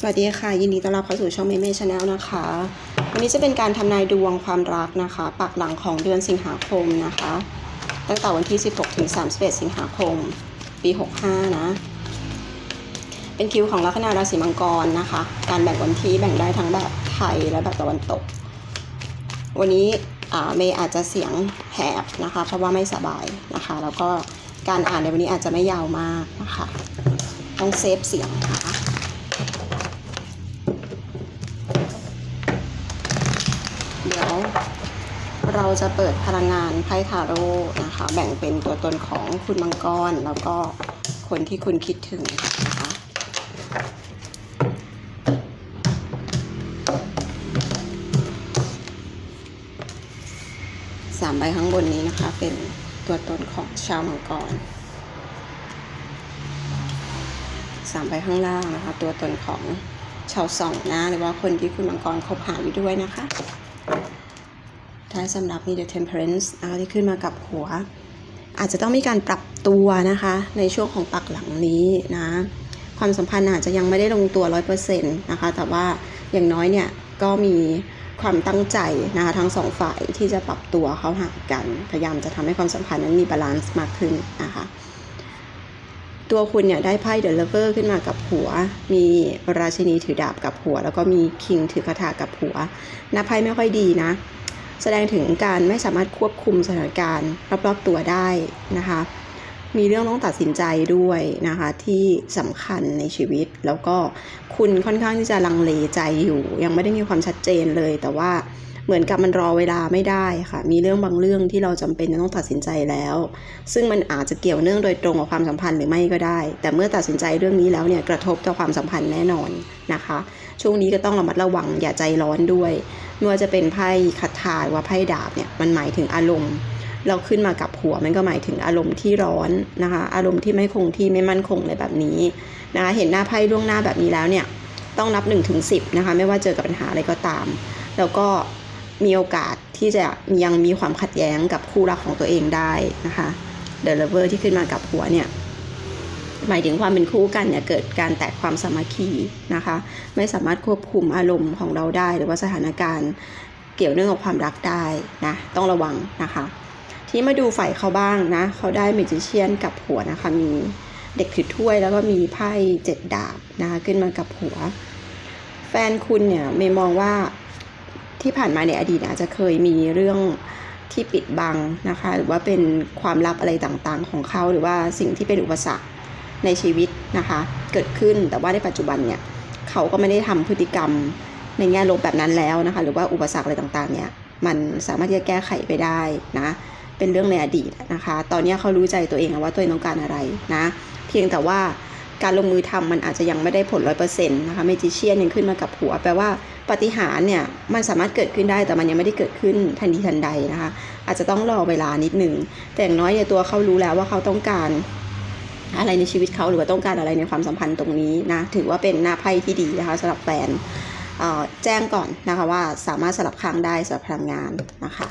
สวัสดีค่ะ ยินดีต้อนรับเข้าสู่ช่องเมเม่ชาแนลนะคะ วันนี้จะเป็นการทำนายดวงความรักนะคะ ปักหลังของเดือนสิงหาคมนะคะ ตั้งแต่วันที่ 16 ถึง 31 สิงหาคม ปี 65 นะ เป็นคิวของลัคนาราศีมังกรนะคะ การแบ่งวันที่แบ่งได้ทั้งแบบไทยและแบบตะวันตก วันนี้เมย์อาจจะเสียงแหบนะคะ เพราะว่าไม่สบายนะคะ แล้วก็การอ่านในวันนี้อาจจะไม่ยาวมากนะคะ ต้องเซฟเสียงนะคะ เราจะเปิดพลังงานไพ่ทาโร่นะคะ แบ่งเป็นตัวตนของคุณมังกร แล้วก็คนที่คุณคิดถึงนะคะสามใบข้างบนนี้นะคะ เป็นตัวตนของชาวมังกรสามใบข้างล่างนะคะ ตัวตนของชาวสองนะหรือว่าคนที่คุณมังกรคบหาอยู่ด้วยนะคะ ท้ายสำหรับมี The Temperance นะคะที่ขึ้นมากับหัว อาจจะต้องมีการปรับตัวนะคะ ในช่วงของปักหลังนี้นะ ความสัมพันธ์อาจจะยังไม่ได้ลงตัว 100%นะคะ แต่ว่าอย่างน้อยเนี่ยก็มีความตั้งใจนะคะทั้งสองฝ่ายที่จะปรับตัวเข้าหากัน พยายามจะทำให้ความสัมพันธ์นั้นมีบาลานซ์มากขึ้นนะคะตัวคุณเนี่ยได้ไพ่เดอะเลเวอร์ขึ้นมากับหัว มีราชินีถือดาบกับหัว แล้วก็มีคิงถือคาถากับหัวหน้าไพ่ไม่ค่อยดีนะ แสดงถึงการไม่สามารถควบคุมสถานการณ์รอบๆตัวได้นะคะ มีเรื่องต้องตัดสินใจด้วยนะคะที่สำคัญในชีวิต แล้วก็คุณค่อนข้างที่จะลังเลใจอยู่ ยังไม่ได้มีความชัดเจนเลย แต่ว่าเหมือนกับมันรอเวลาไม่ได้ค่ะ มีเรื่องบางเรื่องที่เราจำเป็นจะต้องตัดสินใจแล้ว ซึ่งมันอาจจะเกี่ยวเนื่องโดยตรงกับความสัมพันธ์หรือไม่ก็ได้ แต่เมื่อตัดสินใจเรื่องนี้แล้วเนี่ยกระทบต่อความสัมพันธ์แน่นอนนะคะ ช่วงนี้ก็ต้องระมัดระวังอย่าใจร้อนด้วย ไม่ว่าจะเป็นไพ่คาถาว่าไพ่ดาบเนี่ยมันหมายถึงอารมณ์ เราขึ้นมากับหัวมันก็หมายถึงอารมณ์ที่ร้อนนะคะ อารมณ์ที่ไม่คงที่ไม่มั่นคงเลยแบบนี้นะคะเห็นหน้าไพ่ล่วงหน้าแบบนี้แล้วเนี่ยต้องนับ1นถึงสินะคะไม่ว่าเจอกับปัญหาอะไรก็ตาม แล้วก็มีโอกาสที่จะยังมีความขัดแย้งกับคู่รักของตัวเองได้นะคะเดลเวอร์ที่ขึ้นมากับหัวเนี่ย หมายถึงความเป็นคู่กันเนี่ยเกิดการแตกความสามัคคีนะคะ ไม่สามารถควบคุมอารมณ์ของเราได้ หรือว่าสถานการณ์เกี่ยวเนื่องกับความรักได้นะต้องระวังนะคะ ที่มาดูฝ่ายเขาบ้างนะ เขาได้เมจิเชียนกับหัวนะคะ มีเด็กถือถ้วยแล้วก็มีไพ่เจ็ดดาบนะคะขึ้นมากับหัว แฟนคุณเนี่ยเมย์มองว่าที่ผ่านมาในอดีตอาจจะเคยมีเรื่องที่ปิดบังนะคะ หรือว่าเป็นความลับอะไรต่างๆ ของเขาหรือว่าสิ่งที่เป็นอุปสรรค ในชีวิตนะคะเกิดขึ้นแต่ว่าในปัจจุบันเนี่ยเขาก็ไม่ได้ทำพฤติกรรมในแง่ลบแบบนั้นแล้วนะคะหรือว่าอุปสรรคอะไรต่างๆเนี่ยมันสามารถที่จะแก้ไขไปได้นะเป็นเรื่องในอดีตนะคะ ตอนนี้เขารู้ใจตัวเองว่าตัวเองต้องการอะไรนะเพียงแต่ว่าการลงมือทำมันอาจจะยังไม่ได้ผลร้อยเปอร์เซ็นต์นะคะเมจิเชียนยังขึ้นมากับหัว แปลว่าปฏิหารเนี่ยมันสามารถเกิดขึ้นได้แต่มันยังไม่ได้เกิดขึ้นทันทีทันใดนะคะ อาจจะต้องรอเวลานิดหนึ่งแต่อย่างน้อยเนี่ยตัวเขารู้แล้วว่าเขาต้องการ อะไรในชีวิตเขาหรือว่าต้องการอะไรในความสัมพันธ์ตรงนี้นะถือว่าเป็นหน้าไพ่ที่ดีนะคะสำหรับแฟนแจ้งก่อนนะคะว่าสามารถสลับข้างได้สำหรับพลังงานนะคะ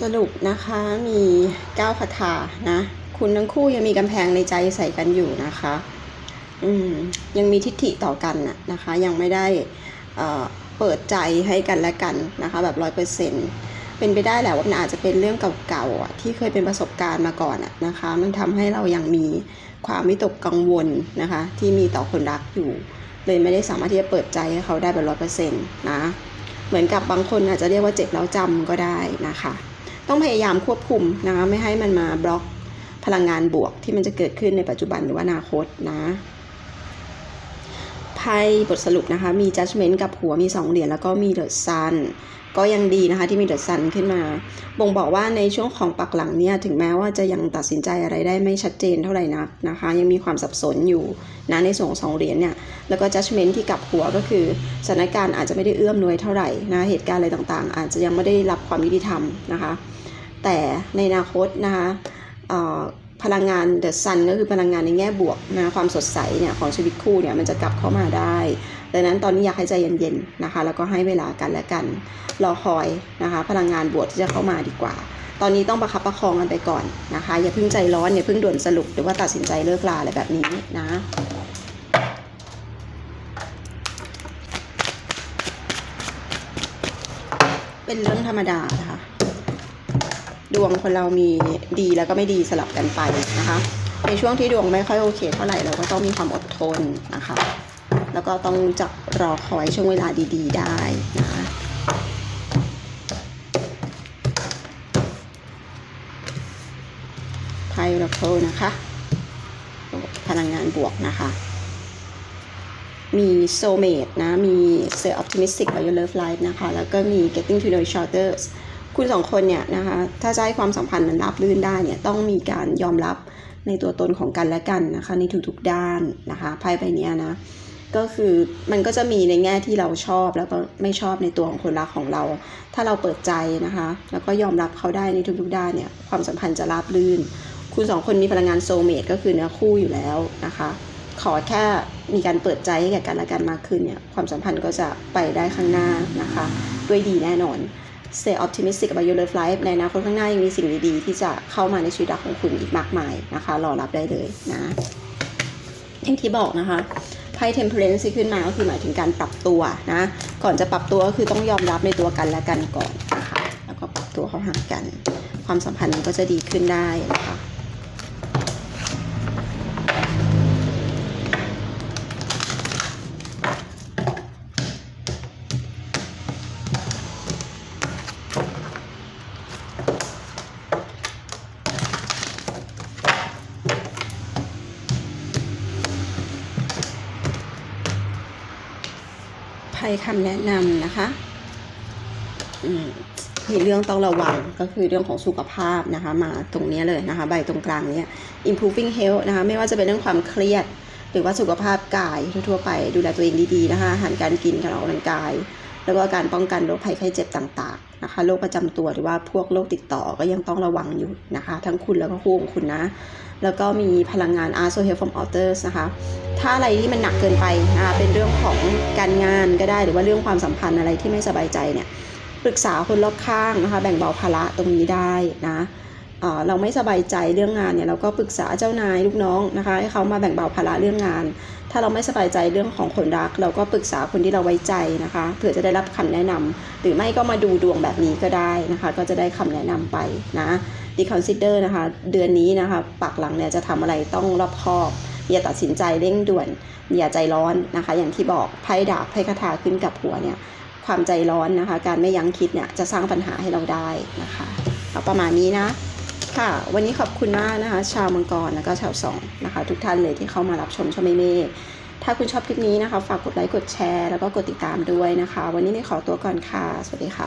สรุปนะคะมี9คาถานะ คุณทั้งคู่ยังมีกำแพงในใจใส่กันอยู่นะคะ อืมยังมีทิฏฐิต่อกันนะนะคะ ยังไม่ได้เอ่อเปิดใจให้กันและกันนะคะ แบบร้อยเปอร์เซ็นต์เป็นไปได้แหละว่ามันอาจจะเป็นเรื่องเก่าๆที่เคยเป็นประสบการณ์มาก่อนนะคะ มันทำให้เรายังมีความวิตกกังวลนะคะ ที่มีต่อคนรักอยู่ เลยไม่ได้สามารถที่จะเปิดใจให้เขาได้แบบร้อยเปอร์เซ็นต์นะ เหมือนกับบางคนอาจจะเรียกว่าเจ็บแล้วจำก็ได้นะคะ ต้องพยายามควบคุมนะคะไม่ให้มันมาบล็อกพลังงานบวกที่มันจะเกิดขึ้นในปัจจุบันหรือว่าอนาคตนะไพ่ไพ่บทสรุปนะคะมี judgment กับหัวมี 2 เหรียญแล้วก็มี the sun ก็ยังดีนะคะที่มี the sun ขึ้นมา บ่งบอกว่าในช่วงของปักหลังเนี่ยถึงแม้ว่าจะยังตัดสินใจอะไรได้ไม่ชัดเจนเท่าไหร่นักนะคะ ยังมีความสับสนอยู่นะในส่วนของสองเหรียญเนี่ยแล้วก็ judgment ที่กลับหัวก็คือสถานการณ์อาจจะไม่ได้เอื้อมหน่วยเท่าไหร่นะเหตุการณ์อะไรต่างๆ อาจจะยังไม่ได้รับความยุติธรรมนะคะ แต่ในอนาคตนะคะ พลังงาน the sun ก็คือพลังงานในแง่บวกนะความสดใสเนี่ยของชีวิตคู่เนี่ยมันจะกลับเข้ามาได้ ดังนั้นตอนนี้อยากให้ใจเย็นๆนะคะ แล้วก็ให้เวลากันและกัน รอคอยนะคะ พลังงานบวกที่จะเข้ามาดีกว่า ตอนนี้ต้องประคับประคองกันไปก่อนนะคะ อย่าเพิ่งใจร้อนอย่าเพิ่งด่วนสรุปหรือว่าตัดสินใจเลิกลาอะไรแบบนี้นะเป็นเรื่องธรรมดานะคะ ดวงคนเรามีดีแล้วก็ไม่ดีสลับกันไปนะคะ ในช่วงที่ดวงไม่ค่อยโอเคเท่าไหร่เราก็ต้องมีความอดทนนะคะ แล้วก็ต้องจักรอคอยช่วงเวลาดีๆ ได้นะคะไพ่ราโคนะคะ พลังงานบวกนะคะ มีโซเมดนะ มี Stay Optimistic by Your Love Life นะคะ แล้วก็มี Getting to Know Each Other คุณสองคนเนี่ยนะคะถ้าจะให้ความสัมพันธ์มันราบรื่นได้เนี่ยต้องมีการยอมรับในตัวตนของกันและกันนะคะในทุกๆด้านนะคะไพ่ใบเนี้ยนะก็คือมันก็จะมีในแง่ที่เราชอบแล้วก็ไม่ชอบในตัวของคนรักของเรา ถ้าเราเปิดใจนะคะ แล้วก็ยอมรับเขาได้ในทุกๆด้านเนี่ยความสัมพันธ์จะราบรื่น คุณสองคนมีพลังงานโซเมตก็คือเนื้อคู่อยู่แล้วนะคะ ขอแค่มีการเปิดใจให้แก่กันและกันมากขึ้นเนี่ยความสัมพันธ์ก็จะไปได้ข้างหน้านะคะ ด้วยดีแน่นอน Stay optimistic about your love life ในอนาคตข้างหน้ายังมีสิ่งดีๆ ที่จะเข้ามาในชีวิตรักของคุณอีกมากมายนะคะ รอรับได้เลยนะ อย่างที่บอกนะคะไพ่ temperance ที่ขึ้นมาก็คือหมายถึงการปรับตัวนะ ก่อนจะปรับตัวก็คือต้องยอมรับในตัวกันและกันก่อนนะคะ แล้วก็ปรับตัวเข้าหากัน ความสัมพันธ์ก็จะดีขึ้นได้นะคะ ให้คำแนะนำนะคะอืมมีเรื่องต้องระวังก็คือเรื่องของสุขภาพนะคะ มาตรงนี้เลยนะคะ ใบตรงกลางเนี้ย improving health นะคะ ไม่ว่าจะเป็นเรื่องความเครียด หรือว่าสุขภาพกายทั่วๆไปดูแลตัวเองดีๆนะคะอาหารการกินการออกกำลังกาย แล้วก็การป้องกันโรคภัยไข้เจ็บต่างๆ นะคะโรคประจำตัวหรือว่าพวกโรคติดต่อก็ยังต้องระวังอยู่นะคะ ทั้งคุณแล้วก็คู่ของคุณนะ แล้วก็มีพลังงาน a r so help from others นะคะ ถ้าอะไรที่มันหนักเกินไปนะคะเป็นเรื่องของการงานก็ได้หรือว่าเรื่องความสัมพันธ์อะไรที่ไม่สบายใจเนี่ยปรึกษาคนรอบข้างนะคะ แบ่งเบาภาระตรงนี้ได้นะ เราไม่สบายใจเรื่องงานเนี่ยเราก็ปรึกษาเจ้านายลูกน้องนะคะให้เขามาแบ่งเบาภาระเรื่องงาน ถ้าเราไม่สบายใจเรื่องของคนรัก เราก็ปรึกษาคนที่เราไว้ใจนะคะเผื่อจะได้รับคำแนะนำหรือไม่ก็มาดูดวงแบบนี้ก็ได้นะคะ ก็จะได้คำแนะนำไปนะดีคอนซิเดอร์นะคะ เดือนนี้นะคะปักหลังเนี่ยจะทำอะไรต้องรอบคอบอย่าตัดสินใจเร่งด่วน อย่าใจร้อนนะคะ อย่างที่บอกไพ่ดาบไพ่คาถาขึ้นกับหัวเนี่ยความใจร้อนนะคะ การไม่ยั้งคิดเนี่ยจะสร้างปัญหาให้เราได้นะคะเอาประมาณนี้นะ ค่ะ วันนี้ขอบคุณมากนะคะ ชาวมังกรแล้วก็ชาวสองนะคะ ทุกท่านเลยที่เข้ามารับชมช่องเมเม่ถ้าคุณชอบคลิปนี้นะคะ ฝากกดไลค์กดแชร์ แล้วก็กดติดตามด้วยนะคะ วันนี้ได้ขอตัวก่อนค่ะ สวัสดีค่ะ